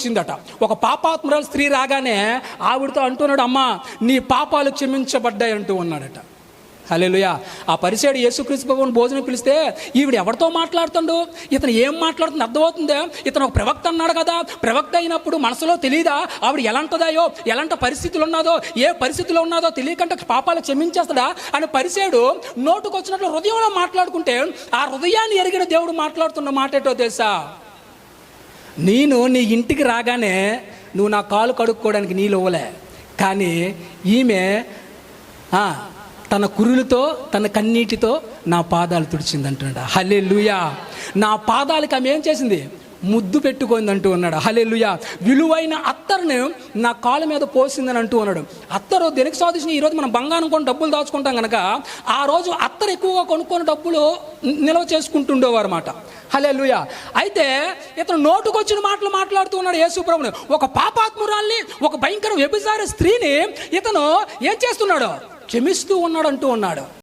వచ్చిందట. ఒక పాపాత్మరాలు స్త్రీ రాగానే ఆవిడతో అంటున్నాడు అమ్మా నీ పాపాలు క్షమించబడ్డాయి అంటూ ఉన్నాడట. హలేలుయా ఆ పరిసేడు యేసుక్రీస్తు భగవాన్ భోజనం పిలిస్తే ఈవిడ ఎవరితో మాట్లాడుతుండు? ఇతను ఏం మాట్లాడుతుంది అర్థమవుతుందా? ఇతను ఒక ప్రవక్త అన్నాడు కదా. ప్రవక్త అయినప్పుడు మనసులో తెలియదా ఆవిడ ఎలాంటిదాయో? ఎలాంటి పరిస్థితులు ఉన్నదో? ఏ పరిస్థితిలో ఉన్నదో తెలియకంటే పాపాలు క్షమించేస్తాడా? అని పరిసేడు నోటుకొచ్చినట్లు హృదయంలో మాట్లాడుకుంటే ఆ హృదయాన్ని ఎరిగిన దేవుడు మాట్లాడుతున్న మాట ఏంటో తెలుసా? నేను నీ ఇంటికి రాగానే నువ్వు నా కాలు కడుక్కోవడానికి నీళ్ళు ఇవ్వలే. కానీ ఈమె తన కురులతో తన కన్నీటితో నా పాదాలు తుడిచింది అంటున్నాడు హలే నా పాదాలకి ఆమె ఏం చేసింది? ముద్దు పెట్టుకుంది అంటూ ఉన్నాడు. హలే విలువైన అత్తర్ని నా కాళ్ళ మీద పోసిందని అంటూ ఉన్నాడు. అత్తరు దేనికి సాధించిన? ఈరోజు మనం బంగారం కొని డబ్బులు దాచుకుంటాం కనుక ఆ రోజు అత్తరు ఎక్కువగా కొనుక్కొని డబ్బులు నిల్వ చేసుకుంటుండేవారు అన్నమాట హలే అయితే ఇతను నోటుకొచ్చిన మాటలు మాట్లాడుతూ ఉన్నాడు యేసుప్రభుని ఒక పాపాత్మురాల్ని ఒక భయంకర వ్యభిచార స్త్రీని ఇతను ఏం చేస్తున్నాడు? క్షమిస్తూ ఉన్నాడు అంటూ ఉన్నాడు.